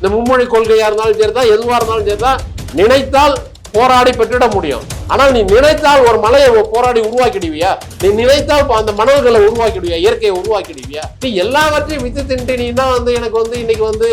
இந்த மும்மொழி கொள்கையா இருந்தாலும் சரிதான் எதுவா இருந்தாலும் சரிதான். நினைத்தால் போராடி பெற்றிட முடியும். ஆனால் நீ நினைத்தால் ஒரு மலையை போராடி உருவாக்கிடுவியா? நீ நினைத்தால் அந்த மணல்களை உருவாக்கிடுவியா? இயற்கையை உருவாக்கிடுவியா? நீ எல்லாவற்றையும் வித்து தின்ட்டு நீ தான் வந்து எனக்கு வந்து இன்னைக்கு வந்து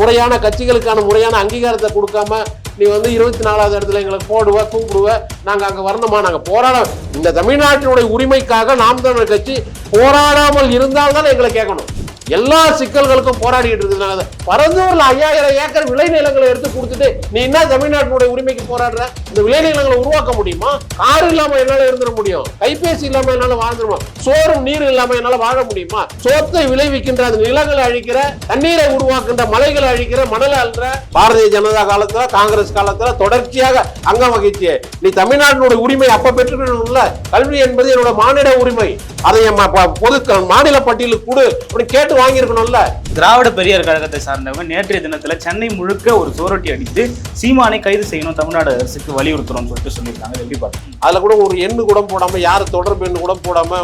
முறையான கட்சிகளுக்கான முறையான அங்கீகாரத்தை கொடுக்காம நீ வந்து இருபத்தி நாலாவது இடத்துல எங்களுக்கு போடுவ கூப்பிடுவ நாங்கள் அங்கே வரணுமா? நாங்கள் போராட இந்த தமிழ்நாட்டினுடைய உரிமைக்காக நாம் தமிழர் கட்சி போராடாமல் இருந்தால் தான் எங்களை கேட்கணும். எல்லா சிக்கல்களுக்கும் போராடிட்டு இருக்கிறாங்க. பரந்தூர்ல ஐயாயிரம் ஏக்கர் விளைநிலங்களை எடுத்து கொடுத்துட்டு நீ என்ன தமிழ்நாட்டினுடைய உரிமைக்கு போராடுற? இந்த விளைநிலங்களை உருவாக்க முடியுமா? கார் இல்லாம என்னால இருந்துட முடியும். கைபேசி இல்லாம என்னால வாழ்ந்துருமா சோறும் நீர் இல்லாம என்னால வாழ முடியுமா? சோத்தை விளைவிக்கின்ற அந்த நிலங்களை அழிக்கிற தண்ணீரை உருவாக்குன்ற மலைகளை அழிக்கிற மணலை அல்ற பாரதிய ஜனதா காலத்துல காங்கிரஸ் காலத்துல தொடர்ச்சியாக அங்கம் வகிச்சு நீ தமிழ்நாட்டினுடைய உரிமை அப்ப பெற்றுக்கணும்ல? கல்வி என்பது என்னோட மானிட உரிமை. அதை பொது மாநில பட்டியலுக்கு கொடு அப்படி கேட்டு வாங்கியிருக்கணும்ல. திராவிட பெரியார் கழகத்தை சார்ந்தவங்க நேற்றைய தினத்துல சென்னை முழுக்க ஒரு சோரட்டி அடித்து சீமானை கைது செய்யணும் தமிழ்நாடு அரசுக்கு வலியுறுத்துறோம்னு சொல்லிட்டு சொல்லியிருக்காங்க. எப்படி பாருங்க அதுல கூட ஒரு எண்ணு கூட போடாம யார் தொடர்பு எண்ணு கூட போடாம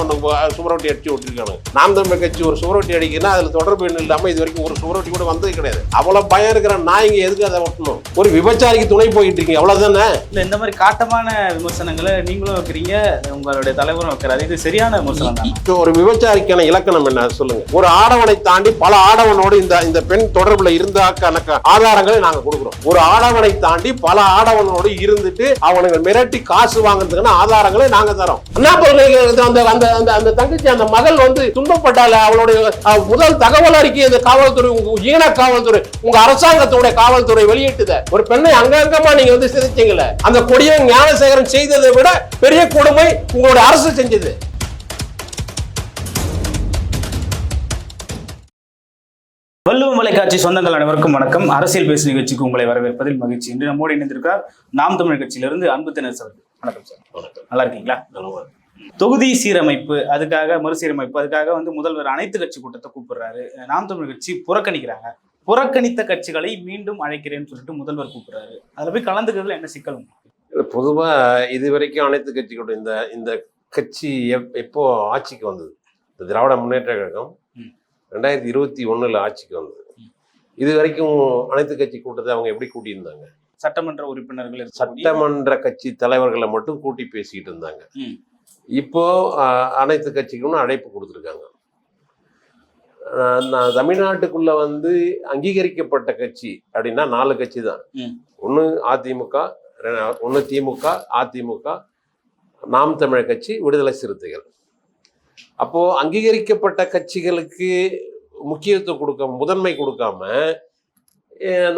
சுவரொட்டி அடிச்சு விட்டுருக்காங்க. நாம் தமிழ் கட்சி ஒரு சுவரொட்டி அடிக்குன்னா அதுல தொடர்பு எண்ணு இல்லாம இது வரைக்கும் ஒரு சுவரொட்டி கூட வந்தது கிடையாது. அவ்வளவு பயம் இருக்கிற நாய்ங்க எதுக்கு அதை ஒட்டணும் ஒரு விபச்சாரிக்கு துணை போயிட்டு இருக்கீங்க அவ்வளவுதானே? இல்ல இந்த மாதிரி காட்டமான விமர்சனங்களை நீங்களும் வைக்கிறீங்க உங்களுடைய தலைவரும் வைக்கிறாரு. இது சரியான விமர்சனம். இப்போ ஒரு விபச்சாரிக்கான இலக்கணம் என்ன? சொல்லுங்க. ஒரு ஆடவனை தாண்டி பல ஆடவனோடு இந்த இந்த பெண் தொடர்புல இருந்தாக்கான ஆதாரங்களை நாங்க கொடுக்குறோம். ஒரு ஆடவனை தாண்டி பல ஆடவனோடு இருந்துட்டு அவனுங்க மிரட்டி காசு வாங்குறதுக்கான ஆதாரங்களை நாங்க தரோம். அண்ணா அந்த அந்த அந்த அந்த தங்கச்சி அந்த மகள் வந்து துன்பப்பட்டால அவளுடைய முதல் தகவல் அறிக்கை இந்த காவல்துறை உங்க ஈன காவல்துறை உங்க அரசாங்கத்தோட காவல்துறை வெளியிட்டுத. ஒரு பெண்ணை அங்கங்கமா நீங்க வந்து சிதைச்சீங்களே. அந்த கொடியை ஞானசேகரன் செய்ததை விட பெரிய கொடுமை உங்களுடைய அரசு செஞ்சது. வள்ளுவ மலைக்காட்சி சொந்தங்கள் அனைவருக்கும் வணக்கம். அரசியல் பேசு நிகழ்ச்சிக்கு உங்களை வரவேற்பதில் மகிழ்ச்சி. இன்று நம்மோடு இணைந்திருக்கிறார் நாம் தமிழர் கட்சியிலிருந்து அன்பு தினேச் அவர்கள் வணக்கம் சார். நல்லா இருக்கீங்களா? தொகுதி சீரமைப்பு அதுக்காக மறுசீரமைப்பு அதுக்காக வந்து முதல்வர் அனைத்து கட்சி கூட்டத்தை கூப்பிடுறாரு. நாம் தமிழர் கட்சி புறக்கணிக்கிறாங்க. புறக்கணித்த கட்சிகளை மீண்டும் அழைக்கிறேன்னு சொல்லிட்டு முதல்வர் கூப்பிடுறாரு. அதுல போய் கலந்துக்கிறதுல என்ன சிக்கல் உங்களுக்கு? இல்ல, பொதுவா இது வரைக்கும் அனைத்து கட்சிகளோட இந்த இந்த கட்சி எப்- எப்போ ஆட்சிக்கு வந்தது? இந்த திராவிட முன்னேற்ற கழகம். ரெண்டாயிரத்தி இருபத்தி ஒண்ணுல ஆட்சிக்கு வந்தது. இது வரைக்கும் அனைத்து கட்சி கூட்டத்தை அவங்க எப்படி கூட்டியிருந்தாங்க சட்டமன்ற உறுப்பினர்கள் சட்டமன்ற கட்சி தலைவர்களை மட்டும் கூட்டி பேசிக்கிட்டு இருந்தாங்க. இப்போ அனைத்து கட்சிகளும் அழைப்பு கொடுத்துருக்காங்க நான் தமிழ்நாட்டுக்குள்ள வந்து அங்கீகரிக்கப்பட்ட கட்சி அப்படின்னா நாலு கட்சி தான். ஒன்று அதிமுக ஒன்று திமுக அதிமுக நாம் தமிழர் கட்சி விடுதலை சிறுத்தைகள் அப்போ அங்கீகரிக்கப்பட்ட கட்சிகளுக்கு முக்கியத்துவம் கொடுக்க முதன்மை கொடுக்காம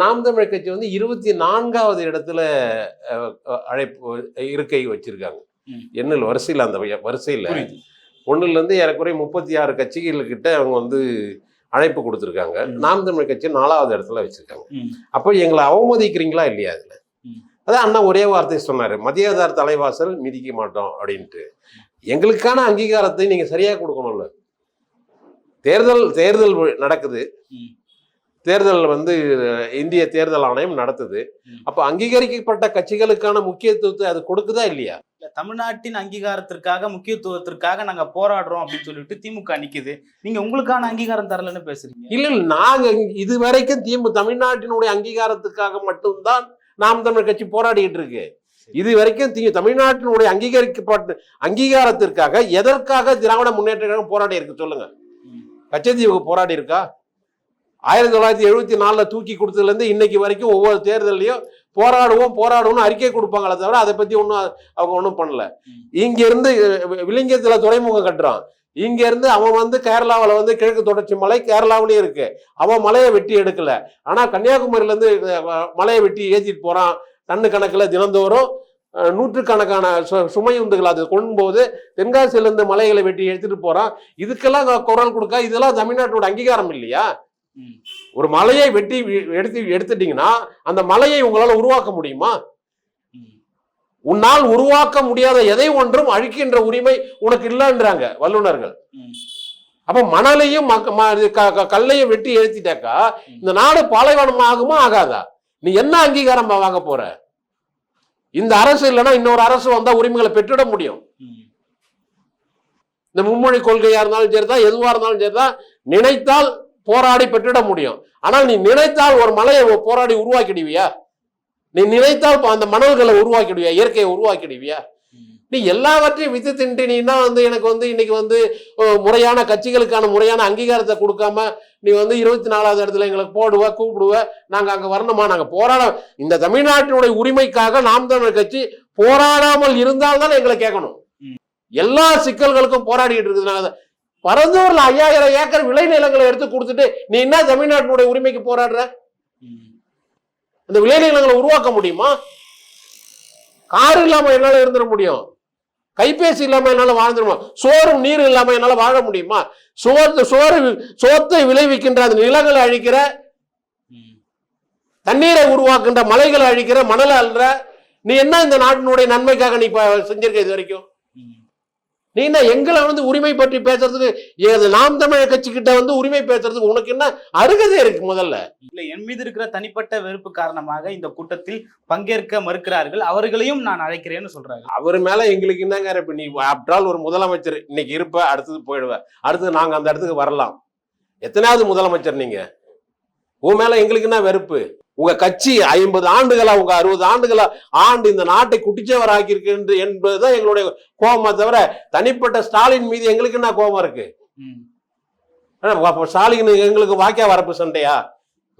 நாம் தமிழர் கட்சி வந்து இருபத்தி நான்காவது இடத்துல அழைப்பு இருக்கை வச்சிருக்காங்க. எண்ணில் வரிசையில் அந்த வரிசையில் இருந்து ஏறக்குறைய முப்பத்தி ஆறு கட்சிகள்கிட்ட அவங்க வந்து அழைப்பு கொடுத்துருக்காங்க. நாம் தமிழர் கட்சி நாலாவது இடத்துல வச்சிருக்காங்க. அப்போ எங்களை அவமதிக்கிறீங்களா இல்லையா அதுல. அதான் அண்ணா ஒரே வார்த்தை சொன்னாரு மதியாதார் தலைவாசல் மிதிக்க மாட்டோம் அப்படின்ட்டு எங்களுக்கான அங்கீகாரத்தை நீங்க சரியா கொடுக்கணும்ல. தேர்தல் தேர்தல் நடக்குது. தேர்தல் வந்து இந்திய தேர்தல் ஆணையம் நடத்துது. அப்ப அங்கீகரிக்கப்பட்ட கட்சிகளுக்கான முக்கியத்துவத்தை அது கொடுக்குதா இல்லையா? இல்ல, தமிழ்நாட்டின் அங்கீகாரத்திற்காக முக்கியத்துவத்திற்காக நாங்க போராடுறோம் அப்படின்னு சொல்லிட்டு திமுக நிக்குது. நீங்க உங்களுக்கான அங்கீகாரம் தரலன்னு பேசுறீங்க. இல்ல இல்ல நாங்க இது வரைக்கும் திமு தமிழ்நாட்டினுடைய அங்கீகாரத்துக்காக மட்டும்தான் நாம் தமிழர் கட்சி போராடிட்டு இருக்கு. இது வரைக்கும் தீ தமிழ்நாட்டினுடைய அங்கீகரிக்கப்பட்ட அங்கீகாரத்திற்காக எதற்காக திராவிட முன்னேற்ற கழகம் போராடி இருக்கு சொல்லுங்க. கச்சத்தீவுக்கு போராடி இருக்கா? ஆயிரத்தி தொள்ளாயிரத்தி எழுபத்தி நாலுல தூக்கி கொடுத்ததுல இருந்து இன்னைக்கு வரைக்கும் ஒவ்வொரு தேர்தல்லையும் போராடுவோம் போராடுவோம்னு அறிக்கை கொடுப்பாங்களே தவிர அதை பத்தி ஒன்றும் அவங்க ஒன்றும் பண்ணல. இங்க இருந்து விளிங்கத்துல துறைமுகம் கட்டுறான். இங்க இருந்து அவன் வந்து கேரளாவில் வந்து கிழக்கு தொடர்ச்சி மலை கேரளாவிலேயே இருக்கு. அவன் மலையை வெட்டி எடுக்கல. ஆனா கன்னியாகுமரியில இருந்து மலையை வெட்டி ஏத்திட்டு போறான். டன்னு கணக்குல தினந்தோறும் நூற்றுக்கணக்கான சு- சுமை உந்துகள் அது கொண்டும்போது தென்காசியில இருந்து மலைகளை வெட்டி எடுத்துட்டு போறான் இதுக்கெல்லாம் குரல் கொடுக்க இதெல்லாம் தமிழ்நாட்டோட அங்கீகாரம் இல்லையா. ஒரு மலையை வெட்டி எடுத்து எடுத்துட்டீங்கன்னா அந்த மலையை உங்களால உருவாக்க முடியுமா. உன்னால் உருவாக்க முடியாத எதை ஒன்றும் அழிக்கின்ற உரிமை உனக்கு இல்லைன்றாங்க வல்லுனர்கள் ம். அப்ப மணலையும் கல்லையும் வெட்டி எழுத்திட்டாக்கா. இந்த நாடு பாலைவனம் ஆகுமா ஆகாதா நீ என்ன அங்கீகாரம் வாங்க போற? இந்த அரசு இல்லைன்னா இன்னொரு அரசு வந்தா உரிமைகளை பெற்றுட முடியும். இந்த மும்மொழி கொள்கையா இருந்தாலும் சரிதான் எதுவா இருந்தாலும் சரிதான். நினைத்தால் போராடி பெற்றிட முடியும். ஆனால் நீ நினைத்தால் ஒரு மலையை போராடி உருவாக்கிடுவியா? நீ நினைத்தால் அந்த மணல்களை உருவாக்கிடுவியா? இயற்கையை உருவாக்கிடுவியா? நீ எல்லாவற்றையும் வித்து தின்ட்டு நீனா வந்து எனக்கு வந்து இன்னைக்கு வந்து முறையான கட்சிகளுக்கான முறையான அங்கீகாரத்தை கொடுக்காம நீ வந்து இருபத்தி நாலாவது இடத்துல எங்களுக்கு போடுவ கூப்பிடுவ நாங்க அங்க வரணுமா? நாங்க போராட இந்த தமிழ்நாட்டினுடைய உரிமைக்காக நாம் தமிழர் கட்சி போராடாமல் இருந்தால்தான் எங்களை கேட்கணும். எல்லா சிக்கல்களுக்கும் போராடிட்டு இருக்குது பரந்தூர்ல ஐயாயிரம் ஏக்கர் விளைநிலங்களை எடுத்து கொடுத்துட்டு நீ என்ன தமிழ்நாட்டினுடைய உரிமைக்கு போராடுற? அந்த விளைநிலங்களை உருவாக்க முடியுமா? கார் இல்லாம என்னால இருந்துட முடியும். கைபேசி இல்லாம என்னால வாழ்ந்துருமா சோறும் நீர் இல்லாம என்னால வாழ முடியுமா? சோறு சோறு சோத்தை விளைவிக்கின்ற அந்த நிலங்களை அழிக்கிற தண்ணீரை உருவாக்குன்ற மலைகளை அழிக்கிற மணலை அல்ற நீ என்ன இந்த நாட்டினுடைய நன்மைக்காக நீ செஞ்சிருக்க இது வரைக்கும்? நீ என்ன எங்களை வந்து உரிமை பற்றி பேசுறதுக்கு ஏது நாம் தமிழர் கட்சி கிட்ட வந்து உரிமை பேசுறதுக்கு உனக்கு என்ன அருகதை இருக்கு முதல்ல? இல்ல என் மீது இருக்கிற தனிப்பட்ட வெறுப்பு காரணமாக இந்த கூட்டத்தில் பங்கேற்க மறுக்கிறார்கள். அவர்களையும் நான் அழைக்கிறேன்னு சொல்றாங்க அவர் மேல எங்களுக்கு என்னங்க இப்ப நீ ஆப்டால் ஒரு முதலமைச்சர் இன்னைக்கு இருப்ப அடுத்தது போயிடுவ. அடுத்தது நாங்க அந்த இடத்துக்கு வரலாம். எத்தனாவது முதலமைச்சர் நீங்க? உன் மேல எங்களுக்கு என்ன வெறுப்பு? உங்க கட்சி ஐம்பது ஆண்டுகளா உங்க அறுபது ஆண்டுகளா ஆண்டு இந்த நாட்டை குட்டிச்சவர் ஆக்கியிருக்கு என்பதுதான் எங்களுடைய கோபமா தவிர தனிப்பட்ட ஸ்டாலின் மீது எங்களுக்கு என்ன கோபம் இருக்கு? ஸ்டாலின் எங்களுக்கு வாக்கிய வரப்பு சண்டையா?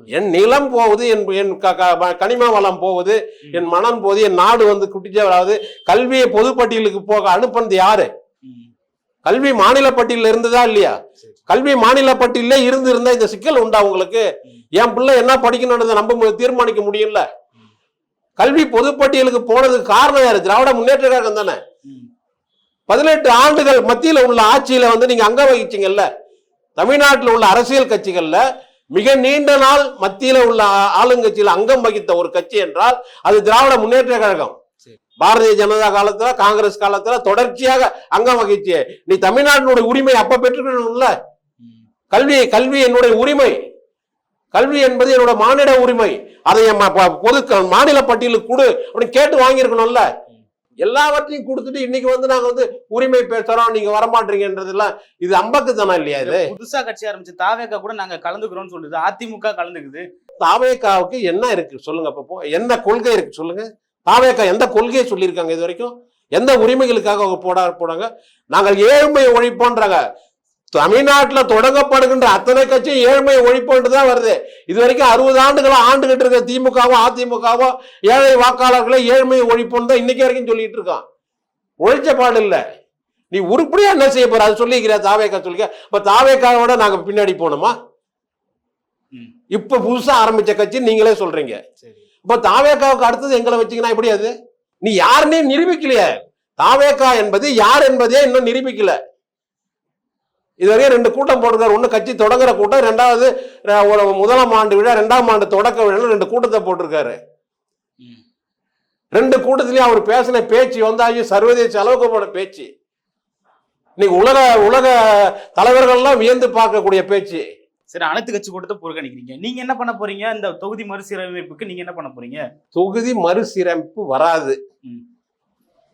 என் நிலம் போகுது என் என் கனிம வளம் போகுது என் மனம் போகுது என் நாடு வந்து குட்டிச்சவராது கல்வியை பொதுப்பட்டியலுக்கு போக அனுப்புனது யாரு. கல்வி மாநில பட்டியலில் இருந்ததா இல்லையா. கல்வி மாநில பட்டியலே இருந்து இருந்தா இந்த சிக்கல் உண்டா உங்களுக்கு? என் பிள்ளை என்ன படிக்கணும்னு நம்ம தீர்மானிக்க முடியும்ல? கல்வி பொதுப்பட்டியலுக்கு போனதுக்கு காரணம் யாரு? திராவிட முன்னேற்ற கழகம் தானே. பதினெட்டு ஆண்டுகள் மத்தியில உள்ள ஆட்சியில வந்து நீங்க அங்க வகிச்சீங்கல்ல? தமிழ்நாட்டில் உள்ள அரசியல் கட்சிகள்ல மிக நீண்ட நாள் மத்தியில உள்ள ஆளுங்கட்சியில அங்கம் வகித்த ஒரு கட்சி என்றால் அது திராவிட முன்னேற்ற கழகம். பாரதிய ஜனதா காலத்துல காங்கிரஸ் காலத்துல தொடர்ச்சியாக அங்கம் வகிச்சிய நீ தமிழ்நாட்டினுடைய உரிமை அப்ப பெற்றுக்கணும்ல. கல்வி கல்வி என்னுடைய உரிமை கல்வி என்பது என்னோட மானிட உரிமை. அதை என் பொது மாநில பட்டியலுக்கு கொடு அப்படின்னு கேட்டு வாங்கியிருக்கணும்ல. எல்லாவற்றையும் கொடுத்துட்டு இன்னைக்கு வந்து நாங்க வந்து உரிமை பேசுறோம் நீங்க வரமாட்டீங்கன்றதெல்லாம் இது அம்பக்குத்தனம் இல்லையா இது? புதுசா கட்சி ஆரம்பிச்சு தாவேக்கா கூட நாங்க கலந்துக்கிறோம்னு சொல்லுது. அதிமுக கலந்துக்குது. தாவேக்காவுக்கு என்ன இருக்கு? சொல்லுங்க அப்ப என்ன கொள்கை இருக்கு சொல்லுங்க. தாவேக்கா எந்த கொள்கையை சொல்லியிருக்காங்க இது வரைக்கும்? எந்த உரிமைகளுக்காக அவங்க போடா போடாங்க நாங்கள் ஏழ்மையை ஒழிப்போன்றாங்க. தமிழ்நாட்டுல தொடங்கப்படுகின்ற அத்தனை கட்சியும் ஏழ்மையை ஒழிப்போன்ட்டு தான் வருது. இது வரைக்கும் அறுபது ஆண்டுகளா ஆண்டுகிட்டு இருக்க திமுகவும் அதிமுகவும் ஏழை வாக்காளர்களை ஏழ்மையை ஒழிப்போன்னு தான் இன்னைக்கு வரைக்கும் சொல்லிட்டு இருக்கான். ஒழிச்ச பாடு இல்ல. நீ உருப்படியா என்ன செய்ய போற? அது சொல்லிக்கிற தாவேக்கா சொல்லிக்க. இப்ப தாவேக்காவோட நாங்க பின்னாடி போனோமா. இப்ப புதுசா ஆரம்பிச்ச கட்சி நீங்களே சொல்றீங்க. இப்ப தாவேக்காவுக்கு அடுத்தது எங்களை வச்சீங்கன்னா எப்படி அது? நீ யாருன்னே நிரூபிக்கலையே. தாவேக்கா என்பது யார் என்பதே இன்னும் நிரூபிக்கல. இதுவரையும் ரெண்டு கூட்டம் போட்டிருக்காரு. ஒண்ணு கட்சி தொடங்குற கூட்டம் ரெண்டாவது ஒரு முதலாம் ஆண்டு விழா ரெண்டாம் ஆண்டு தொடக்க விழா ரெண்டு கூட்டத்தை போட்டிருக்காரு. ரெண்டு கூட்டத்திலயும் அவர் பேசின பேச்சு வந்து ஐயோ சர்வதேச அளவுக்கு போன பேச்சு. இன்னைக்கு உலக உலக தலைவர்கள்லாம் வியந்து பார்க்கக்கூடிய பேச்சு. சரி அனைத்து கட்சி கூட்டத்தை புறக்கணிக்கிறீங்க. நீங்க என்ன பண்ண போறீங்க? இந்த தொகுதி மறுசீரமைப்புக்கு நீங்க என்ன பண்ண போறீங்க? தொகுதி மறுசீரமைப்பு வராது.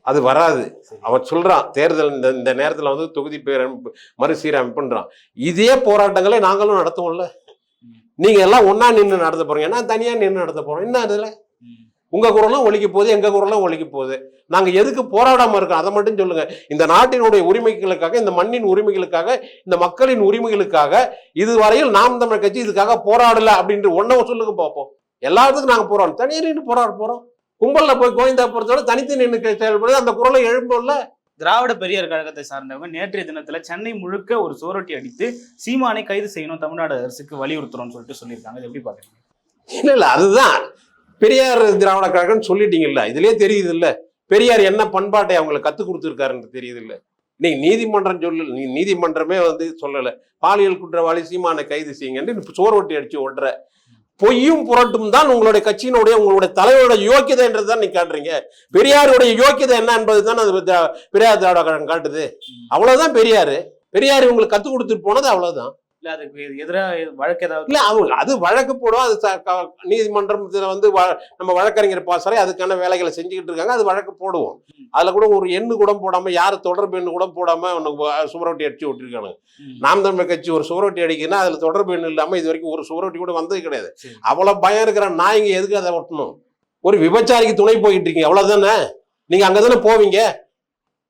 அது வராது. அவன் சொல்றான் தேர்தல் இந்த இந்த நேரத்துல வந்து தொகுதி பேரமைப்பு மறுசீரமைப்புன்றான். இதே போராட்டங்களை நாங்களும் நடத்துவோம்ல. ம். நீங்க எல்லாம் ஒண்ணா நின்று நடத்த போறீங்க. நான் தனியா நின்று நடத்த போறோம். என்ன அதுல ம். உங்க குரலும் ஒழிக்க போகுது எங்க குரலும் ஒழிக்க போகுது. நாங்க எதுக்கு போராடாம இருக்கோம்? அதை மட்டும் சொல்லுங்க. இந்த நாட்டினுடைய உரிமைகளுக்காக இந்த மண்ணின் உரிமைகளுக்காக இந்த மக்களின் உரிமைகளுக்காக இதுவரையில் நாம் தமிழ் கட்சி இதுக்காக போராடல அப்படின்ட்டு ஒன்ன சொல்லுங்க பார்ப்போம் எல்லாத்துக்கும் நாங்க போராடும் தனியா நின்று போராட போறோம். கும்பல்ல போய் கோவிந்தா பொறுத்தவரை தனித்து நின்று செயல்படுது. அந்த குரலை எழும்பும்ல திராவிட பெரியார் கழகத்தை சார்ந்தவங்க நேற்றைய தினத்துல சென்னை முழுக்க ஒரு சோரட்டி அடித்து சீமானை கைது செய்யணும் தமிழ்நாடு அரசுக்கு வலியுறுத்துறோம்னு சொல்லிட்டு சொல்லியிருக்காங்க. எப்படி பாக்குறீங்க இல்ல இல்ல அதுதான். பெரியார் திராவிட கழகம்னு சொல்லிட்டீங்கல்ல இதுலயே தெரியுது இல்ல பெரியார் என்ன பண்பாட்டை அவங்களுக்கு கத்து கொடுத்துருக்காருன்னு தெரியுது இல்ல நீ நீதிமன்றம் சொல்லு நீ நீதிமன்றமே வந்து சொல்லல. பாலியல் குற்றவாளி சீமானை கைது செய்யுங்கன்னு சோறு அடிச்சு ஓட்டுற பொய்யும் புரட்டும் தான் உங்களுடைய கட்சியினுடைய உங்களுடைய தலைவருடைய யோக்கியதை என்றுதான் நீ காட்டுறீங்க. பெரியாருடைய யோக்கியதை என்ன என்பது தான் அது பெரியார் திராவிட கழகம் காட்டுது. அவ்வளவுதான் பெரியாரு. பெரியார் உங்களுக்கு கத்து கொடுத்துட்டு போனது அவ்வளவுதான். இல்ல அதுக்கு எதிராக வழக்கு ஏதாவது இல்ல அவங்க அது வழக்கு போடும் அது நீதிமன்றத்துல வந்து நம்ம வழக்கறிஞர் பாசறை அதுக்கான வேலைகளை செஞ்சுக்கிட்டு இருக்காங்க. அது வழக்கு போடுவோம். அதுல கூட ஒரு எண்ணு கூட போடாம யாரு தொடர்பு எண்ணு கூட போடாம சுவரொட்டி அடிச்சு விட்டுருக்கானுங்க. ம். நாம் தமிழர் கட்சி ஒரு சுவரொட்டி அடிக்குன்னா அதுல தொடர்பு எண்ணு இல்லாம இது வரைக்கும் ஒரு சுவரொட்டி கூட வந்தது கிடையாது. அவ்வளவு பயம் இருக்கிற நாய்ங்க எதுக்கு அதை ஒட்டணும்? ஒரு விபச்சாரிக்கு துணை போயிட்டு இருக்கீங்க. அவ்வளவுதானே? நீங்க அங்கதானே போவீங்க?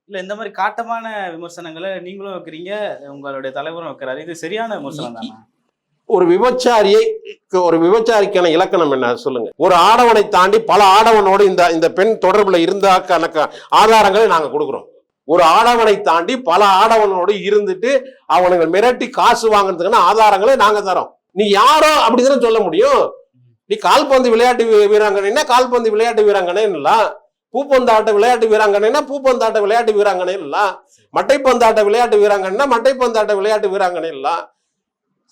இல்ல இந்த மாதிரி காட்டமான விமர்சனங்களை நீங்களும் வைக்கிறீங்க உங்களுடைய தலைவரும் வைக்கிறாரு. இது சரியான விமர்சனம் தானே? ஒரு விபச்சாரியை ஒரு விபச்சாரிக்கான இலக்கணம் என்ன? சொல்லுங்க. ஒரு ஆடவனை தாண்டி பல ஆடவனோடு இந்த இந்த பெண் தொடர்புல இருந்தா கணக்க ஆதாரங்களை நாங்க கொடுக்குறோம். ஒரு ஆடவனை தாண்டி பல ஆடவனோடு இருந்துட்டு அவனுங்க மிரட்டி காசு வாங்குறதுக்கான ஆதாரங்களை நாங்க தரோம். நீ யாரோ அப்படிதானே சொல்ல முடியும். நீ கால்பந்து விளையாட்டு வீராங்கனைன்னா கால்பந்து விளையாட்டு வீராங்கனை இல்லலாம் பூப்பந்தாட்ட விளையாட்டு வீராங்கனைனா பூப்பந்தாட்ட விளையாட்டு வீராங்கனை இல்லாம் மட்டைப்பந்தாட்ட விளையாட்டு வீராங்கனைனா மட்டைப்பந்தாட்ட விளையாட்டு வீராங்கனை இல்லாம்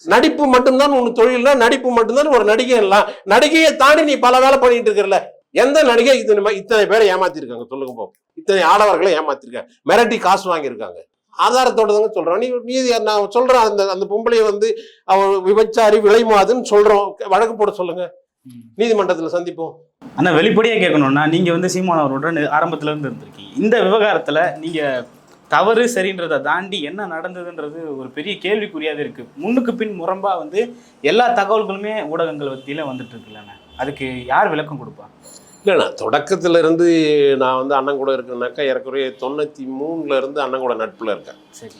நடிப்பு மட்டும்தான் உன் தொழில்னா நடிப்பு மட்டும்தான் ஒரு நடிகை இல்லாம் நடிகையை தாண்டி நீ பல வேலை பண்ணிட்டு இருக்கல எந்த நடிகை இத்தனை இத்தனை பேரை ஏமாத்திருக்காங்க? சொல்லுங்க போ இத்தனை ஆடவர்களை ஏமாத்திருக்காங்க மிரட்டி காசு வாங்கியிருக்காங்க. ஆதாரத்தோட தாங்க சொல்கிறோம் நீ மீதி நான் சொல்றேன் அந்த அந்த பொம்பளையை வந்து அவ விபச்சாரி விளைமாதுன்னு சொல்றோம். வழக்கு போட சொல்லுங்க. நீதிமன்றத்துல சந்திப்போம். ஆனா வெளிப்படையா கேட்கணும்னா நீங்க வந்து சீமான் அவரோட ஆரம்பத்துல இருந்து இருந்திருக்கீங்க. இந்த விவகாரத்துல நீங்க தவறு சரின்றதை தாண்டி என்ன நடந்ததுன்றது ஒரு பெரிய கேள்விக்குறியாவே இருக்கு. முன்னுக்கு பின் முரம்பா வந்து எல்லா தகவல்களுமே ஊடகங்கள் மத்தியில வந்துட்டு இருக்குல்லண்ணே அதுக்கு யார் விளக்கம் கொடுப்பா? இல்லை நான் தொடக்கத்துல இருந்து நான் வந்து அண்ணன் கூட இருக்கேன்னாக்கா ஏறக்குறைய தொண்ணூத்தி மூணுல இருந்து அண்ணன் கூட நட்புல இருக்கேன். சரி.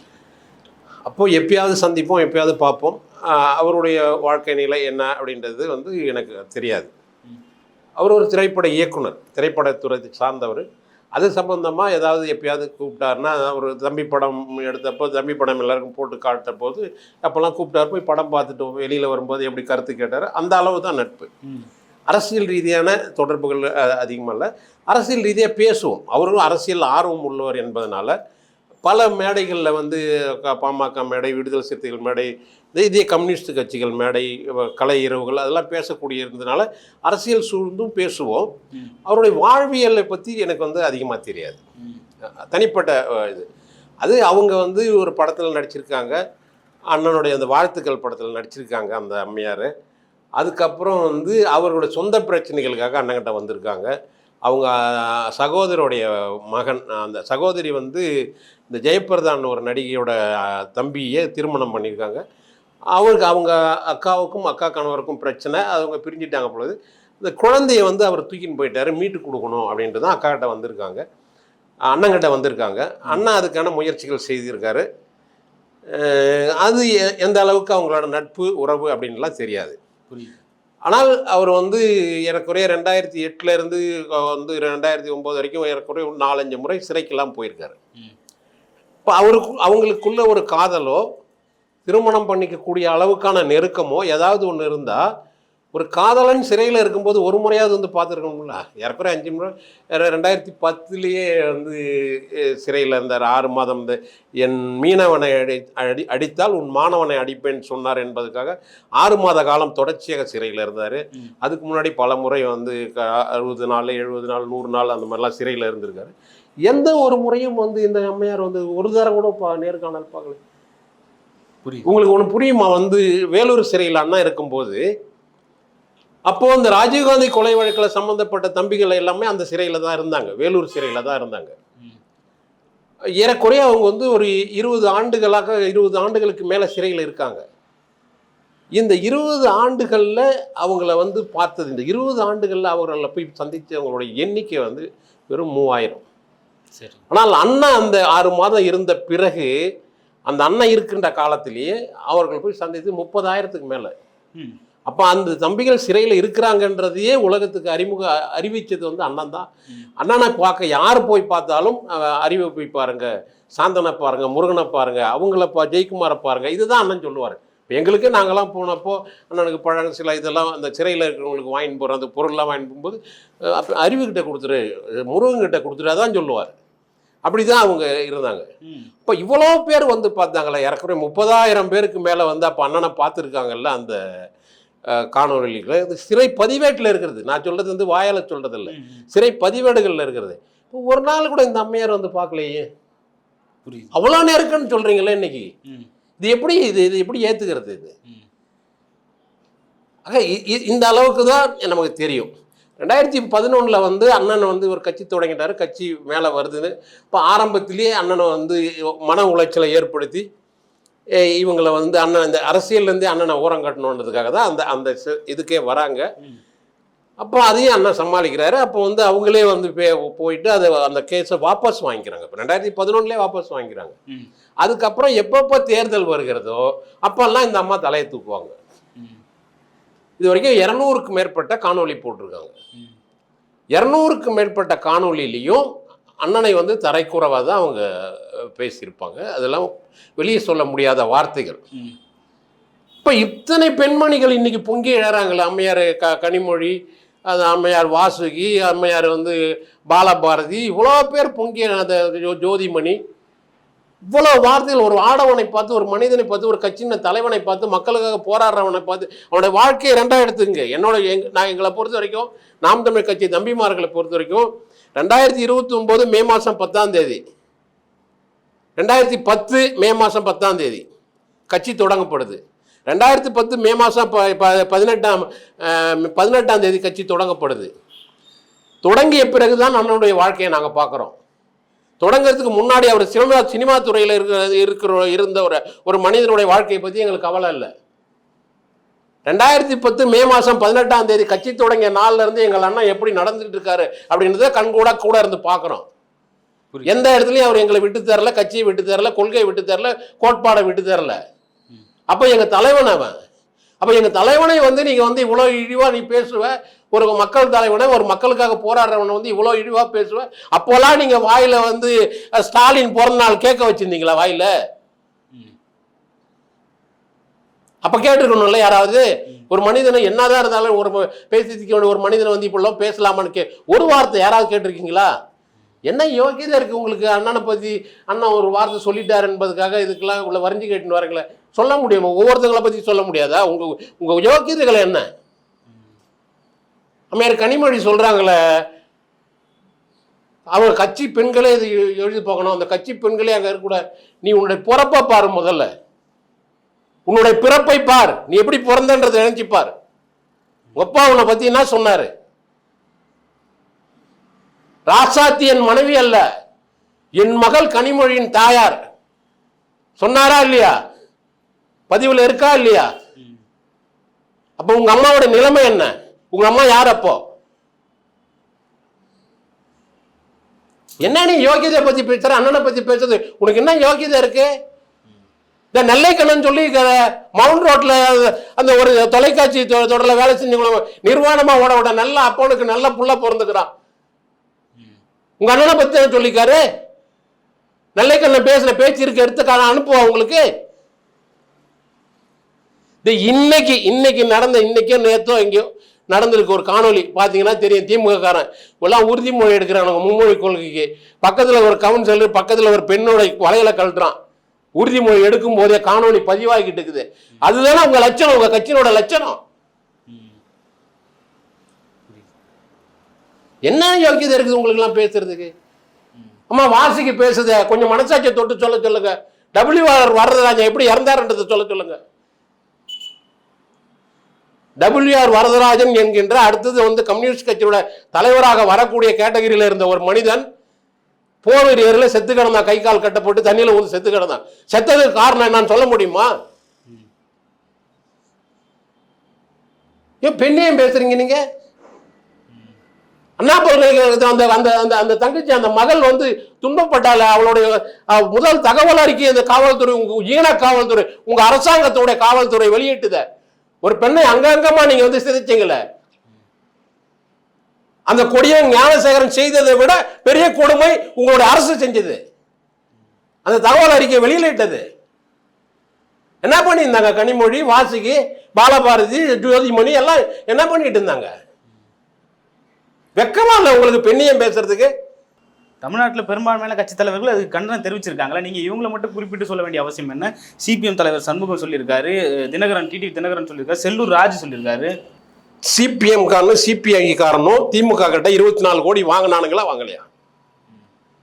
அப்போ எப்பயாவது சந்திப்போம் எப்பயாவது பார்ப்போம். அவருடைய வாழ்க்கை நிலை என்ன அப்படின்றது வந்து எனக்கு தெரியாது. அவர் ஒரு திரைப்பட இயக்குனர் திரைப்படத்துறை சார்ந்தவர் அது சம்பந்தமாக ஏதாவது எப்பயாவது கூப்பிட்டாருன்னா ஒரு தம்பி படம் எடுத்தப்போ தம்பி படம் எல்லாருக்கும் போட்டு காட்ட போது அப்போல்லாம் கூப்பிட்டாரு போய் படம் பார்த்துட்டு வெளியில் வரும்போது எப்படி கருத்து கேட்டார் அந்த அளவு தான் நட்பு. அரசியல் ரீதியான தொடர்புகள் அதிகமாக இல்லை அரசியல் ரீதியாக பேசுவோம் அவரும் அரசியல் ஆர்வம் உள்ளவர் என்பதனால பல மேடைகளில் வந்து பாமக மேடை விடுதலை சிறுத்தைகள் மேடை இந்திய கம்யூனிஸ்ட் கட்சிகள் மேடை கலை இரவுகள் அதெல்லாம் பேசக்கூடிய இருந்ததுனால அரசியல் சூழ்ந்தும் பேசுவோம். அவருடைய வாழ்வியலை பற்றி எனக்கு வந்து அதிகமாக தெரியாது. தனிப்பட்ட இது. அது அவங்க வந்து ஒரு படத்தில் நடிச்சிருக்காங்க. அண்ணனுடைய அந்த வாழ்த்துக்கள் படத்தில் நடிச்சிருக்காங்க அந்த அம்மையார். அதுக்கப்புறம் வந்து அவரோட சொந்த பிரச்சனைகளுக்காக அண்ணங்கிட்ட வந்திருக்காங்க. அவங்க சகோதரோடைய சகோதரருடைய மகன் அந்த சகோதரி வந்து இந்த ஜெயபிரதான் ஒரு நடிகையோட தம்பியை திருமணம் பண்ணியிருக்காங்க. அவருக்கு அவங்க அக்காவுக்கும் அக்கா கணவருக்கும் பிரச்சனை. அவங்க பிரிஞ்சிட்டாங்க பொழுது இந்த குழந்தைய வந்து அவர் தூக்கின்னு போயிட்டாரு மீட்டு கொடுக்கணும் அப்படின்ட்டு தான் அக்கா கிட்ட வந்திருக்காங்க. அண்ணங்கிட்ட வந்திருக்காங்க. அண்ணன் அதுக்கான முயற்சிகள் செய்திருக்காரு. அது எந்த அளவுக்கு அவங்களோட நட்பு உறவு அப்படின்லாம் தெரியாது. ஆனால் அவர் வந்து ஏறக்குறைய ரெண்டாயிரத்தி எட்டுல இருந்து அஹ், வந்து ரெண்டாயிரத்தி ஒன்பது வரைக்கும் ஏறக்குறைய நாலஞ்சு முறை சிறைக்கெல்லாம் போயிருக்காரு. இப்போ அவருக்கு அவங்களுக்குள்ள ஒரு காதலோ திருமணம் பண்ணிக்கக்கூடிய அளவுக்கான நெருக்கமோ ஏதாவது ஒன்று இருந்தால் ஒரு காதலன் சிறையில் இருக்கும்போது ஒரு முறையாவது வந்து பார்த்துருக்கணும்ல? ஏறக்குறைய அஞ்சு முறை ரெண்டாயிரத்தி பத்துலேயே வந்து சிறையில் இருந்தார். ஆறு மாதம் இந்த என் மீனவனை அடி அடி அடித்தால் உன் மாணவனை அடிப்பேன் சொன்னார் என்பதுக்காக ஆறு மாத காலம் தொடர்ச்சியாக சிறையில் இருந்தார். அதுக்கு முன்னாடி பல முறை வந்து அறுபது நாள் எழுபது நாள் நூறு நாள் அந்த மாதிரிலாம் சிறையில் இருந்திருக்காரு. எந்த ஒரு முறையும் வந்து இந்த அம்மையார் வந்து ஒரு தரம் கூட பா நேர்காணல் பார்க்கல. உங்களுக்கு ஒன்று புரியுமா? வந்து வேலூர் சிறையில் அண்ணா இருக்கும்போது அப்போ இந்த ராஜீவ்காந்தி கொலை வழக்கில் சம்மந்தப்பட்ட தம்பிகள் எல்லாமே அந்த சிறையில் தான் இருந்தாங்க. வேலூர் சிறையில் தான் இருந்தாங்க. ஏறக்குறைய அவங்க வந்து ஒரு இருபது ஆண்டுகளாக இருபது ஆண்டுகளுக்கு மேலே சிறையில் இருக்காங்க. இந்த இருபது ஆண்டுகளில் அவங்கள வந்து பார்த்தது இந்த இருபது ஆண்டுகளில் அவர்களை போய் சந்தித்த அவங்களுடைய எண்ணிக்கை வந்து வெறும் மூவாயிரம். சரி. ஆனால் அண்ணன் அந்த ஆறு மாதம் இருந்த பிறகு அந்த அண்ணன் இருக்கின்ற காலத்திலேயே அவர்கள் போய் சந்தித்து முப்பதாயிரத்துக்கு மேலே. அப்போ அந்த தம்பிகள் சிறையில் இருக்கிறாங்கன்றதையே உலகத்துக்கு அறிமுக அறிவிச்சது வந்து அண்ணன் தான். அண்ணனை பார்க்க யார் போய் பார்த்தாலும் அறிவை போய் பாருங்க சாந்தனை பாருங்க முருகனை பாருங்க அவங்கள பா ஜெயக்குமாரை பாருங்க இதுதான் அண்ணன் சொல்லுவார் இப்போ எங்களுக்கு நாங்களாம் போனப்போ அண்ணனுக்கு பழங்க சில இதெல்லாம் அந்த சிறையில் இருக்கிறவங்களுக்கு வாங்கிட்டு போகிற அந்த பொருள்லாம் வாங்கிட்டு போகும்போது அறிவுக்கிட்ட கொடுத்துரு முருகன்கிட்ட கொடுத்துரு அதான் சொல்லுவார் அப்படி தான் அவங்க இருந்தாங்க. இப்போ இவ்வளோ பேர் வந்து பார்த்தாங்களே ஏறக்குறைய முப்பதாயிரம் பேருக்கு மேலே வந்து அப்போ அண்ணனை பார்த்துருக்காங்கல்ல அந்த இது சிறை பதிவேட்டில் இருக்கிறது. நான் சொல்கிறது வந்து வாயால் சொல்கிறது இல்லை. சிறை பதிவேடுகளில் இருக்கிறது. இப்போ ஒரு நாள் கூட இந்த அம்மையார் வந்து பார்க்கலையே. புரியுது. அவ்வளோ நெருக்கன்னு சொல்கிறீங்களே இன்னைக்கு. இது எப்படி இது இது எப்படி ஏத்துக்கிறது இது. ஆக இந்த அளவுக்கு தான் நமக்கு தெரியும். ரெண்டாயிரத்தி பதினொன்றில் வந்து அண்ணன் வந்து ஒரு கட்சி தொடங்கிட்டாரு கட்சி மேலே வருதுன்னு இப்போ ஆரம்பத்திலேயே அண்ணனை வந்து மன உளைச்சலை ஏற்படுத்தி இவங்களை வந்து அண்ணன் இந்த அரசியல்லேருந்தே அண்ணனை ஓரம் கட்டணுன்றதுக்காக தான் அந்த அந்த இதுக்கே வராங்க. அப்போ அதையும் அண்ணன் சமாளிக்கிறாரு அப்போ வந்து அவங்களே வந்து போயிட்டு அதை அந்த கேஸை வாபஸ் வாங்கிக்கிறாங்க இப்போ ரெண்டாயிரத்தி பதினொன்றுலேயே வாபஸ் வாங்கிக்கிறாங்க. அதுக்கப்புறம் எப்பப்போ தேர்தல் வருகிறதோ அப்போல்லாம் இந்த அம்மா தலையை தூக்குவாங்க. இது வரைக்கும் இரநூறுக்கு மேற்பட்ட காணொளி போட்டிருக்காங்க. இரநூறுக்கு மேற்பட்ட காணொளியிலையும் அண்ணனை வந்து தரைக்குறவாக தான் அவங்க பேசியிருப்பாங்க அதெல்லாம் வெளியே சொல்ல முடியாத வார்த்தைகள். இப்போ இத்தனை பெண்மணிகள் இன்னைக்கு பொங்கி எழறாங்களே அம்மையார் க கனிமொழி அது அம்மையார் வாசுகி அம்மையார் வந்து பாலபாரதி இவ்வளோ பேர் பொங்கி அந்த ஜோதிமணி இவ்வளோ வார்த்தைகள் ஒரு ஆடவனை பார்த்து ஒரு மனிதனை பார்த்து ஒரு கட்சியின் தலைவனை பார்த்து மக்களுக்காக போராடுறவனை பார்த்து அவனுடைய வாழ்க்கையை ரெண்டாக எடுத்துங்க என்னோட எங் நான் எங்களை பொறுத்த வரைக்கும் நாம் தமிழ் கட்சி தம்பிமார்களை பொறுத்த வரைக்கும் ரெண்டாயிரத்தி இருபத்தி ஒம்பது மே மாதம் பத்தாம் தேதி ரெண்டாயிரத்தி பத்து மே மாதம் பத்தாம் தேதி கட்சி தொடங்கப்படுது. ரெண்டாயிரத்தி பத்து மே மாதம் ப ப- பதினெட்டாம் பதினெட்டாம் தேதி கட்சி தொடங்கப்படுது. தொடங்கிய பிறகு தான் நம்மளுடைய வாழ்க்கையை நாங்கள் பார்க்குறோம். தொடங்கிறதுக்கு முன்னாடி அவர் சினிமா சினிமா துறையில் இருக்கிற இருக்கிற இருந்த ஒரு ஒரு மனிதனுடைய வாழ்க்கையை பற்றி எங்களுக்கு கவலை இல்லை. ரெண்டாயிரத்தி பத்து மே மாதம் பதினெட்டாம் தேதி கட்சி தொடங்கிய நாள்ல இருந்து எங்கள் அண்ணன் எப்படி நடந்துட்டு இருக்காரு அப்படின்றத கண்கூட கூட இருந்து பார்க்குறோம். எந்த இடத்துலையும் அவர் எங்களை விட்டு தரல கட்சியை விட்டு தரல கொள்கையை விட்டு தரல கோட்பாடை விட்டு தரல. அப்போ எங்கள் தலைவன் அவன். அப்போ எங்கள் தலைவனை வந்து நீங்கள் வந்து இவ்வளோ இழிவாக நீ பேசுவ ஒரு மக்கள் தலைவனை ஒரு மக்களுக்காக போராடுறவனை வந்து இவ்வளோ இழிவாக பேசுவேன் அப்போல்லாம் நீங்கள் வாயில் வந்து ஸ்டாலின் பிறந்த நாள் கேட்க வச்சுருந்தீங்களா வாயில்? அப்போ கேட்டுருக்கணும்ல யாராவது? ஒரு மனிதனை என்னதான் இருந்தாலும் ஒரு பேசிக்க வேண்டிய ஒரு மனிதனை வந்து இப்படிலாம் பேசலாமான்னு கே ஒரு வார்த்தை யாராவது கேட்டிருக்கீங்களா? என்ன யோகியதை இருக்குது உங்களுக்கு? அண்ணனை பற்றி அண்ணன் ஒரு வார்த்தை சொல்லிட்டாரு என்பதுக்காக இதுக்கெல்லாம் உள்ள வரைஞ்சி கேட்டுன்னு வரீங்களே. சொல்ல முடியுமா? ஒவ்வொருத்தங்களை பற்றி சொல்ல முடியாதா? உங்கள் உங்கள் யோகியதைகள் என்ன? அம்மையார் கனிமொழி சொல்கிறாங்களே அவங்க கட்சி பெண்களே இது எழுதி போகணும். அந்த கட்சி பெண்களே அங்கே இருக்கக்கூடாது நீ உன்னுடைய பிறப்பை பாரு முதல்ல. உன்னுடைய பிறப்பை பார். நீ எப்படி பிறந்தன்றதை நினைச்சு பார். அப்பா உன்னை பற்றி என்ன சொன்னார்? ராசாத்தி என் மனைவி அல்ல என் மகள் கனிமொழியின் தாயார். சொன்னாரா இல்லையா? பதிவில் இருக்கா இல்லையா? அப்போ உங்கள் அம்மாவோட நிலைமை என்ன? உங்க அம்மா யார் அப்போ? என்ன நீ யோகியதை பத்தி பேசுற? அண்ணனை பத்தி பேசுறது? உனக்கு என்ன யோகியதை இருக்கு? இந்த நெல்லைக்கண்ணன் சொல்லி மவுண்ட் ரோட்ல அந்த ஒரு தொலைக்காட்சி தொ- தொடர்ல வேலை செஞ்சவங்கள நிர்வாணமா ஓட விட நல்ல அப்போனுக்கு நல்ல புள்ள பிறந்துக்கிறான். உங்க அண்ணனை பத்தி தானே சொல்லிக்காரு நெல்லைக்கண்ணன் பேசின பேச்சு இருக்கு எடுத்துக்கான அனுப்புவா உங்களுக்கு. இது இன்னைக்கு இன்னைக்கு நடந்த இன்னைக்கோ நேத்தோ எங்கேயோ நடந்திருக்கு. ஒரு காணொலி பார்த்தீங்கன்னா தெரியும் திமுககாரன். எல்லாம் உறுதிமொழி எடுக்கிறானுங்க மும்மொழி கொள்கைக்கு. பக்கத்தில் ஒரு கவுன்சிலர் பக்கத்தில் ஒரு பெண்ணோட வலையில கழட்டுறான். உறுதிமொழி எடுக்கும் போதே காணொலி பதிவாகிட்டு இருக்குது. அதுதானே உங்க லட்சணம் உங்க கட்சியினோட லட்சணம். என்ன யோக்கியதை இருக்குது உங்களுக்குலாம் பேசுறதுக்கு? அம்மா வாசிக்கு பேசுத. கொஞ்சம் மனசாட்சியை தொட்டு சொல்ல சொல்லுங்க. டபிள்யூ ஆர் வரதராஜன் எப்படி இறந்தாருன்றதை சொல்ல சொல்லுங்க. டபிள்யூஆர் வரதராஜன் என்கின்ற அடுத்தது வந்து கம்யூனிஸ்ட் கட்சியோட தலைவராக வரக்கூடிய கேட்டகரியில் இருந்த ஒரு மனிதன் போர் ஏரியில் செத்து கிடந்தான் கை கால் கட்டப்பட்டு தண்ணியில் ஊந்து செத்து கிடந்தான். செத்ததுக்கு காரணம் என்னன்னு சொல்ல முடியுமா? ஏன் பெண்ணையும் பேசுறீங்க நீங்க? அண்ணா பல்கலைக்கழகத்தில் அந்த அந்த அந்த அந்த தங்கச்சி அந்த மகள் வந்து துன்பப்பட்டால அவளுடைய முதல் தகவல் அறிக்கை அந்த காவல்துறை உங்க ஈன காவல்துறை உங்க அரசாங்கத்துடைய காவல்துறை வெளியிட்டுத. ஒரு பெண்ணை அங்கங்கமா நீங்க வந்து சிதைச்சீங்களே. அந்த கொடிய ஞானசேகரன் செய்ததை விட பெரிய கொடுமை உங்களுடைய அரசு செஞ்சது. அந்த தகவல் அறிக்கை வெளியிட்டது. என்ன பண்ணியிருந்தாங்க? கனிமொழி வாசுகி பாலபாரதி ஜோதிமணி எல்லாம் என்ன பண்ணிட்டு இருந்தாங்க? வெக்கமா இல்லை உங்களுக்கு பெண்ணியம் பேசுறதுக்கு? தமிழ்நாட்டுல பெரும்பான்மையான கட்சி தலைவர்கள் அதுக்கு கண்டனம் தெரிவிச்சிருக்காங்களா? நீங்க இவங்களை மட்டும் குறிப்பிட்டு சொல்ல வேண்டிய அவசியம் என்ன? சிபிஎம் தலைவர் சண்முகம் சொல்லியிருக்காரு தினகரன் டிடி தினகரன் சொல்லியிருக்காரு செல்லூர் ராஜ் சொல்லியிருக்காரு. சிபிஎம் காரனும் சிபிஐ காரனும் திமுக கிட்ட இருபத்தி நாலு கோடி வாங்கினானுங்களா வாங்கலையா?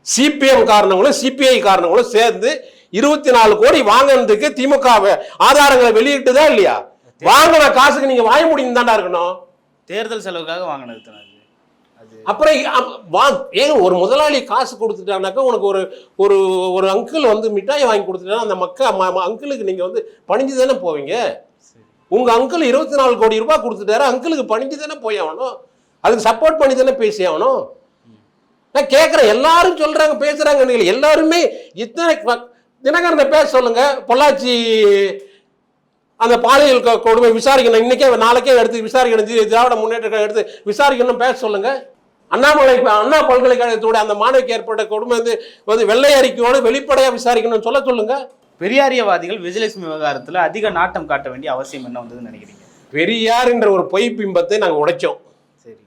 சிபிஎம் காரணங்களும் சிபிஐ காரணங்களும் சேர்ந்து இருபத்தி நாலு கோடி வாங்கினதுக்கு திமுக ஆதாரங்களை வெளியிட்டுதா இல்லையா? வாங்கின காசுக்கு நீங்க வாய முடியும் தாண்டா இருக்கணும். தேர்தல் செலவுக்காக வாங்கினது அப்புறம் வா ஏன் ஒரு முதலாளி காசு கொடுத்துட்டானாக்கா உனக்கு ஒரு ஒரு ஒரு அங்கிள் வந்து மிட்டாய் வாங்கி கொடுத்துட்டானா அந்த மக்க ம- அங்கிளுக்கு நீங்கள் வந்து பணிஞ்சு தானே போவீங்க? உங்கள் அங்கிள் இருபத்தி நாலு கோடி ரூபாய் கொடுத்துட்டாரு அங்கிளுக்கு பணிஞ்சு தானே போய் ஆகணும்? அதுக்கு சப்போர்ட் பண்ணி தானே பேசி ஆகணும்? நான் கேட்குறேன் எல்லாரும் சொல்கிறாங்க பேசுகிறாங்க நீங்கள் எல்லாருமே இத்தனை தினகரனை பேச சொல்லுங்க பொள்ளாச்சி அந்த பாலியல் கொடுமை விசாரிக்கணும் இன்னைக்கே நாளைக்கே எடுத்து விசாரிக்கணும் திராவிட முன்னேற்ற எடுத்து விசாரிக்கணும் பேச சொல்லுங்கள் அண்ணாமலை அண்ணா பல்கலைக்கழகத்தோட அந்த மாணவிக்கு ஏற்பட்ட கொடுமை வந்து வந்து வெள்ளை அறிக்கையோடு வெளிப்படையா விசாரிக்கணும்னு சொல்ல சொல்லுங்க. பெரியாரியவாதிகள் விஜயலட்சுமி விவகாரத்துல அதிக நாட்டம் காட்ட வேண்டிய அவசியம் என்ன வந்ததுன்னு நினைக்கிறீங்க? பெரியார் என்ற ஒரு பொய் பிம்பத்தை நாங்கள் உடைச்சோம். சரி.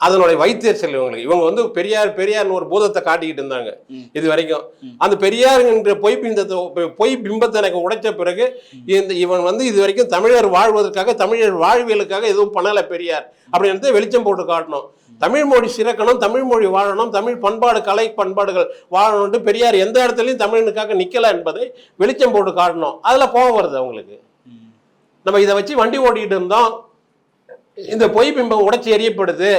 அதனுடைய வைத்தறிச்சல் இவங்களுக்கு இவங்க வந்து பெரியார் பெரியார்னு ஒரு பூதத்தை காட்டிக்கிட்டு இருந்தாங்க. இது வரைக்கும். அந்த பெரியார் என்ற பொய் பிம்பத்தை பொய் பிம்பத்தை எனக்கு உடைச்ச பிறகு இந்த இவன் வந்து இது வரைக்கும் தமிழர் வாழ்வதற்காக தமிழர் வாழ்வியலுக்காக எதுவும் பண்ணல பெரியார். அப்படின்றது வெளிச்சம் போட்டு காட்டணும். தமிழ் மொழி சிறக்கணும் தமிழ் மொழி வாழணும் தமிழ் பண்பாடு கலை பண்பாடுகள் வாழணும்ட்டு பெரியார் எந்த இடத்துலையும் தமிழனுக்காக நிற்கலை என்பதை வெளிச்சம் போட்டு காட்டணும். அதுல கோபம் வருது அவங்களுக்கு. நம்ம இதை வச்சு வண்டி ஓடிக்கிட்டு இருந்தோம். இந்த பொய் பிம்பம் உடைச்சி எறியப்படுது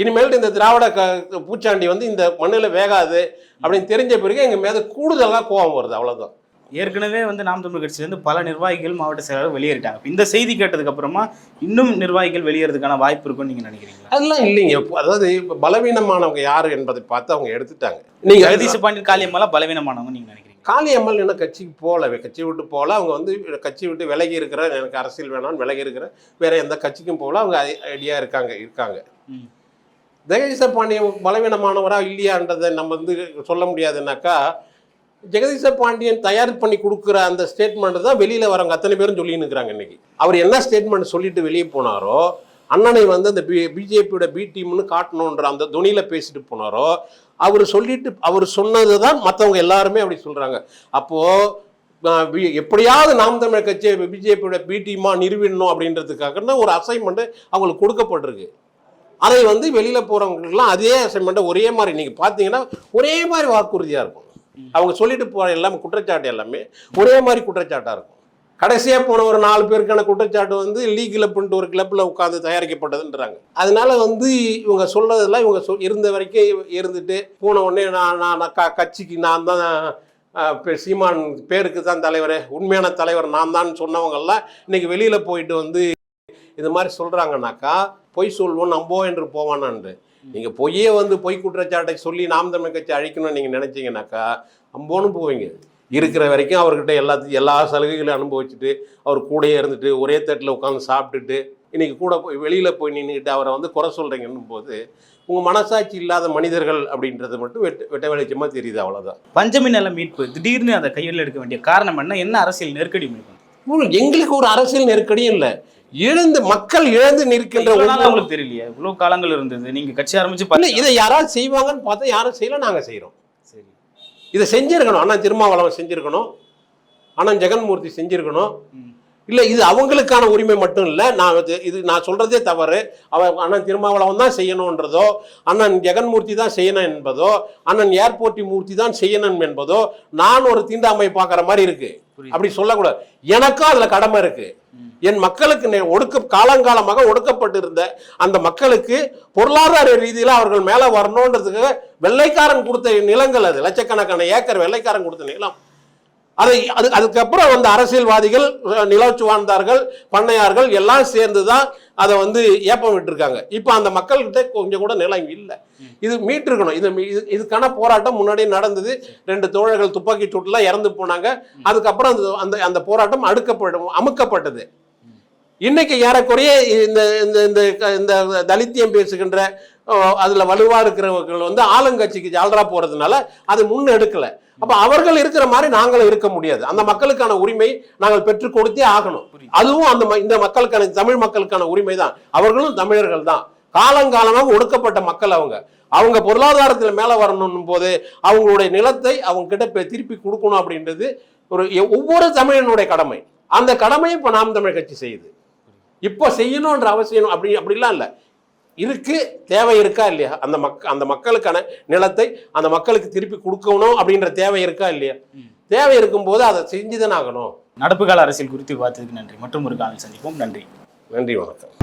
இனிமேல் இந்த திராவிட க பூச்சாண்டி வந்து இந்த மண்ணில் வேகாது அப்படின்னு தெரிஞ்ச பிறகு எங்கள் மேலே கூடுதலாக கோபம் வருது அவ்வளோதான் ஏற்கனவே வந்து நாம் தமிழ் கட்சியிலேருந்து பல நிர்வாகிகள் மாவட்ட செயலாளர் வெளியேறிட்டாங்க. இந்த செய்தி கேட்டதுக்கு அப்புறமா இன்னும் நிர்வாகிகள் வெளியேறதுக்கான வாய்ப்பு இருக்கும்னு நீங்க நினைக்கிறீங்களா? அதெல்லாம் இல்லைங்க. அதாவது பலவீனமானவங்க யார் என்பதை பார்த்து அவங்க எடுத்துட்டாங்க. நீங்கள் ஜெகதீஷ் பாண்டியன் காளியம்மாலாம் பலவீனமானவங்க நீங்க நினைக்கிறீங்க? காளியம்மல் என்ன கட்சிக்கு போகல. கட்சி விட்டு போகல. அவங்க வந்து கட்சி விட்டு விலகி இருக்கிற எனக்கு அரசியல் வேணாம்னு விலகி இருக்கிற வேற எந்த கட்சிக்கும் போகல. அவங்க ஐடியா இருக்காங்க இருக்காங்க. ம். ஜெகதீச பாண்டியன் பலவீனமானவரா இல்லையான்றதை நம்ம வந்து சொல்ல முடியாதுன்னாக்கா ஜெகதீச பாண்டியன் தயார் பண்ணி கொடுக்குற அந்த ஸ்டேட்மெண்ட் தான் வெளியில் வரவங்க அத்தனை பேரும் சொல்லின்னு இருக்கிறாங்க இன்னைக்கு. அவர் என்ன ஸ்டேட்மெண்ட் சொல்லிட்டு வெளியே போனாரோ அண்ணனை வந்து அந்த பி பிஜேபியோட பி டீம்னு காட்டணுன்ற அந்த துணியில் பேசிட்டு போனாரோ அவர் சொல்லிட்டு அவர் சொன்னது தான் மற்றவங்க எல்லாருமே அப்படி சொல்கிறாங்க அப்போது எப்படியாவது நாம் தமிழ் கட்சியை பிஜேபியோட பி டீமாக நிறுவிடணும் அப்படின்றதுக்காக தான் ஒரு அசைன்மெண்ட்டு அவங்களுக்கு கொடுக்கப்பட்டிருக்கு. அதை வந்து வெளியில் போகிறவங்களுக்குலாம் அதே அசைன்மெண்ட்டை ஒரே மாதிரி நீங்கள் பார்த்தீங்கன்னா ஒரே மாதிரி வாக்குறுதியாக இருக்கும். அவங்க சொல்லிட்டு போகிற எல்லாமே குற்றச்சாட்டு எல்லாமே ஒரே மாதிரி குற்றச்சாட்டாக இருக்கும். கடைசியாக போன ஒரு நாலு பேருக்கான குற்றச்சாட்டு வந்து லீக் கிளப்ன்ட்டு ஒரு கிளப்பில் உட்காந்து தயாரிக்கப்பட்டதுன்றாங்க. அதனால வந்து இவங்க சொல்றதெல்லாம் இவங்க சொ இருந்த வரைக்கும் இருந்துட்டு போன உடனே நான் நான் க- கட்சிக்கு நான் தான் சீமான் பேருக்கு தான் தலைவர் உண்மையான தலைவர் நான் தான் சொன்னவங்கெல்லாம் இன்னைக்கு வெளியில் போயிட்டு வந்து இது மாதிரி சொல்கிறாங்கனாக்கா பொய் சொல்வோம் நம்போ என்று போவானான்று நீங்க பொய்யே வந்து பொய் குற்றச்சாட்டை சொல்லி நாம் தமிழ் கட்சி அழிக்கணும்னு நீங்க நினைச்சீங்கன்னாக்கா அம்போன்னு போவீங்க. இருக்கிற வரைக்கும் அவர்கிட்ட எல்லாத்தையும் எல்லா சலுகைகளையும் அனுபவிச்சுட்டு அவர் கூடயே இருந்துட்டு ஒரே தட்டில் உட்காந்து சாப்பிட்டுட்டு இன்னைக்கு கூட போய் வெளியில போய் நின்றுக்கிட்டு அவரை வந்து குறை சொல்றீங்கன்னும் போது உங்க மனசாட்சி இல்லாத மனிதர்கள் அப்படின்றது மட்டும் வெட்ட வெட்ட வெளிச்சமா தெரியுது அவ்வளவுதான். பஞ்சமி நில மீட்பு திடீர்னு அதை கையில் எடுக்க வேண்டிய காரணம் என்ன? என்ன அரசியல் நெருக்கடி எங்களுக்கு ஒரு அரசியல் நெருக்கடியும் இல்லை. இழந்து மக்கள் இழந்து நிற்கின்ற உங்களுக்கு தெரியலையே? இவ்வளவு காலங்கள் இருந்தது. நீங்க கட்சி ஆரம்பிச்சு இதை யாராவது செய்வாங்கன்னு பார்த்தா யாரும் செய்யல நாங்க செய்றோம். சரி. இதை செஞ்சிருக்கணும். அண்ணா திருமாவளவன் செஞ்சிருக்கணும். அண்ணன் ஜெகன்மூர்த்தி செஞ்சிருக்கணும். இல்ல இது அவங்களுக்கான உரிமை மட்டும் இல்ல. நான் இது- இது நான் சொல்றதே தவறு. அவ அண்ணன் திருமாவளவன் தான் செய்யணுன்றதோ அண்ணன் ஜெகன்மூர்த்தி தான் செய்யணும் என்பதோ அண்ணன் ஏர்போர்ட்டி மூர்த்தி தான் செய்யணும் என்பதோ நான் ஒரு தீண்டாமை பார்க்குற மாதிரி இருக்கு. அப்படி சொல்லக்கூடாது. எனக்கும் அதுல கடமை இருக்கு. என் மக்களுக்கு ஒடுக்க காலங்காலமாக ஒடுக்கப்பட்டிருந்த அந்த மக்களுக்கு பொருளாதார ரீதியில அவர்கள் மேல வரணுன்றதுக்காக வெள்ளைக்காரன் கொடுத்த நிலங்கள் அது. லட்சக்கணக்கான ஏக்கர் வெள்ளைக்காரன் கொடுத்த நிலம். அதை அது அதுக்கப்புறம் வந்த அரசியல்வாதிகள் நிலச்சு வாழ்ந்தார்கள் பண்ணையார்கள் எல்லாம் சேர்ந்து தான் அதை வந்து ஏப்பம் விட்டுருக்காங்க. இப்போ அந்த மக்கள்கிட்ட கொஞ்சம் கூட நிலம் இல்லை. இது மீட்டிருக்கணும். இது இதுக்கான போராட்டம் முன்னாடியே நடந்தது. ரெண்டு தோழர்கள் துப்பாக்கி சூட்டுல இறந்து போனாங்க. அதுக்கப்புறம் அந்த அந்த அந்த போராட்டம் அடுக்கப்படும் அமுக்கப்பட்டது. இன்னைக்கு ஏறக்குறைய இந்த இந்த இந்த இந்த தலித்தியம் பேசுகின்ற அதுல வலுவா இருக்கிறவர்கள் வந்து ஆளுங்கட்சிக்கு ஜால்ரா போறதுனால அது முன்னெடுக்கல. அப்ப அவர்கள் இருக்கிற மாதிரி நாங்களும் இருக்க முடியாது. அந்த மக்களுக்கான உரிமை நாங்கள் பெற்றுக் கொடுத்தே ஆகணும். அதுவும் அந்த இந்த மக்களுக்கான தமிழ் மக்களுக்கான உரிமை தான். அவர்களும் தமிழர்கள் தான். காலங்காலமாக ஒடுக்கப்பட்ட மக்கள் அவங்க. அவங்க பொருளாதாரத்துல மேல வரணும் போது அவங்களுடைய நிலத்தை அவங்க கிட்ட திருப்பி கொடுக்கணும் அப்படின்றது ஒரு ஒவ்வொரு தமிழனுடைய கடமை. அந்த கடமையை இப்ப நாம் தமிழ் கட்சி செய்யுது. இப்போ செய்யணுன்ற அவசியம் அப்படி அப்படிலாம் இல்லை. இருக்கு தேவை இருக்கா இல்லையா? அந்த மக் அந்த மக்களுக்கான நிலத்தை அந்த மக்களுக்கு திருப்பி கொடுக்கணும் அப்படின்ற தேவை இருக்கா இல்லையா. தேவை இருக்கும்போது அதை செஞ்சுதானே ஆகணும். நடப்பு கால அரசியல் குறித்து பார்த்ததுக்கு நன்றி. மற்றும் ஒரு காலில் சந்திப்போம். நன்றி. நன்றி வணக்கம்.